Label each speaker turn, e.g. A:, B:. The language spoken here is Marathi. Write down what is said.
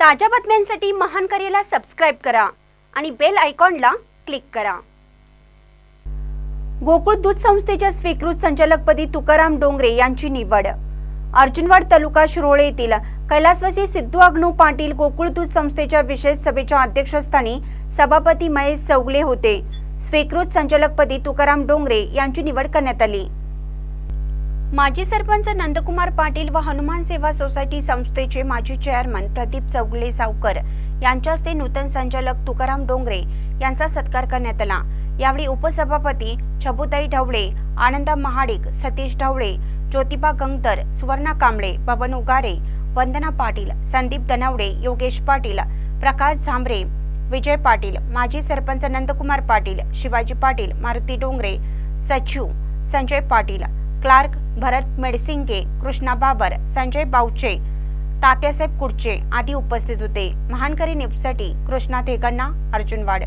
A: ताज्या बातम्यांसाठी महान करेला सबस्क्राईब करा आणि बेल आयकॉनला क्लिक करा. गोकुळ दूध संस्थेच्या स्वीकृत संचालकपदी तुकाराम डोंगरे यांची निवड. अर्जुनवाड तालुका शिरोळे येथील कैलासवासी सिद्धू अग्नू पाटील गोकुळ दूध संस्थेच्या विशेष सभेच्या अध्यक्षस्थानी सभापती महेश चौगले होते. स्वीकृत संचालकपदी तुकाराम डोंगरे यांची निवड करण्यात आली. माजी सरपंच नंदकुमार पाटील व हनुमान सेवा सोसायटी संस्थेचे माजी चेअरमन प्रदीप चौगले सावकर यांच्या हस्ते नूतन संचालक तुकाराम डोंगरे यांचा सत्कार करण्यात आला. यावेळी उपसभापती छबुताई ढवळे आनंदा महाडिक सतीश ढवळे ज्योतिबा गंगधर सुवर्णा कांबळे बबन उगारे वंदना पाटील संदीप दनवडे योगेश पाटील प्रकाश झांबरे विजय पाटील माजी सरपंच नंदकुमार पाटील शिवाजी पाटील मारुती डोंगरे सचिव संजय पाटील क्लार्क भरत मेडसिंगे कृष्णा बाबर संजय बावचे तात्यासाहेब कुडचे आदी उपस्थित होते. महानकरी न्यूजसाठी कृष्णा धेगण्णा अर्जुनवाड